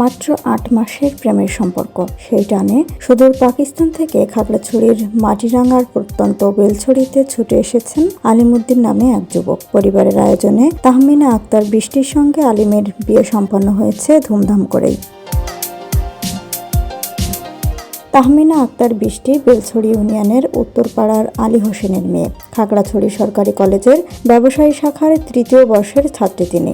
মাত্র আট মাসের প্রেমের সম্পর্ক। সেই টানে সুদূর পাকিস্তান থেকে খাগড়াছড়ির মাটিরাঙ্গার প্রত্যন্ত বেলছড়িতে ছুটে এসেছেন আলিমুদ্দিন নামে এক যুবক। পরিবারের আয়োজনে তাহমিনা আক্তার বৃষ্টির সঙ্গে আলিমের বিয়ে সম্পন্ন হয়েছে ধুমধাম করেই। তাহমিনা আক্তার বৃষ্টি বেলছড়ি ইউনিয়নের উত্তরপাড়ার আলী হোসেনের মেয়ে। খাগড়াছড়ি সরকারি কলেজের ব্যবসায়ী শাখার তৃতীয় বর্ষের ছাত্রী তিনি।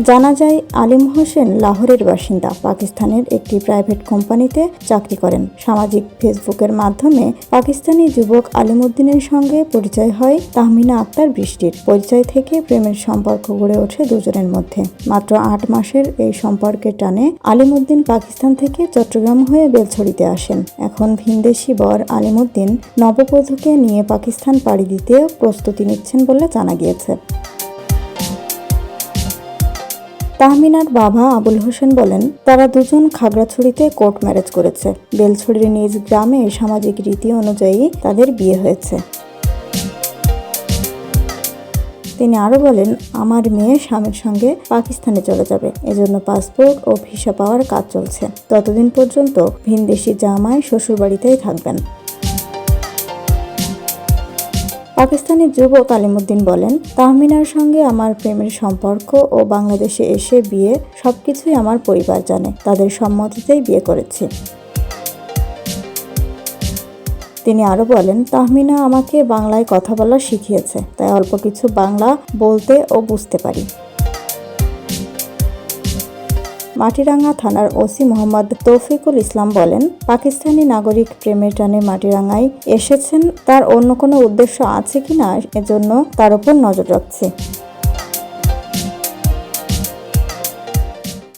জানা যায়, আলিম হোসেন লাহোরের বাসিন্দা। পাকিস্তানের একটি প্রাইভেট কোম্পানিতে চাকরি করেন। সামাজিক ফেসবুকের মাধ্যমে পাকিস্তানি যুবক আলিমুদ্দিনের সঙ্গে পরিচয় হয় তাহমিনা আক্তার বৃষ্টির। পরিচয় থেকে প্রেমের সম্পর্ক গড়ে ওঠে দুজনের মধ্যে। মাত্র আট মাসের এই সম্পর্কের টানে আলিমুদ্দিন পাকিস্তান থেকে চট্টগ্রাম হয়ে বেলছড়িতে আসেন। এখন ভিনদেশি বর আলিমুদ্দিন নববধূকে নিয়ে পাকিস্তান পাড়ি দিতে প্রস্তুতি নিচ্ছেন বলে জানা গিয়েছে। তাহমিনার বাবা আবুল হোসেন বলেন, তারা দুজন খাগড়াছড়িতে কোর্ট ম্যারেজ করেছে। বেলছড়ির নিজ গ্রামে সামাজিক রীতি অনুযায়ী তাদের বিয়ে হয়েছে। তিনি আরও বলেন, আমার মেয়ে স্বামীর সঙ্গে পাকিস্তানে চলে যাবে। এজন্য পাসপোর্ট ও ভিসা পাওয়ার কাজ চলছে। ততদিন পর্যন্ত ভিনদেশি জামাই শ্বশুরবাড়িতেই থাকবেন। পাকিস্তানি যুব আলিমুদ্দিন বলেন, তাহমিনার সঙ্গে আমার প্রেমের সম্পর্ক ও বাংলাদেশে এসে বিয়ে সবকিছুই আমার পরিবার জানে, তাদের সম্মতিতেই বিয়ে করেছি। তিনি আরও বলেন, তাহমিনা আমাকে বাংলায় কথা বলা শিখিয়েছে, তাই অল্প কিছু বাংলা বলতে ও বুঝতে পারি। মাটিরাঙ্গা থানার ওসি মোহাম্মদ তৌফিকুল ইসলাম বলেন, পাকিস্তানি নাগরিক প্রেমের টানে মাটিরাঙ্গায় এসেছেন, তার অন্য কোনো উদ্দেশ্য আছে কিনা এজন্য তার উপর নজর রাখছে।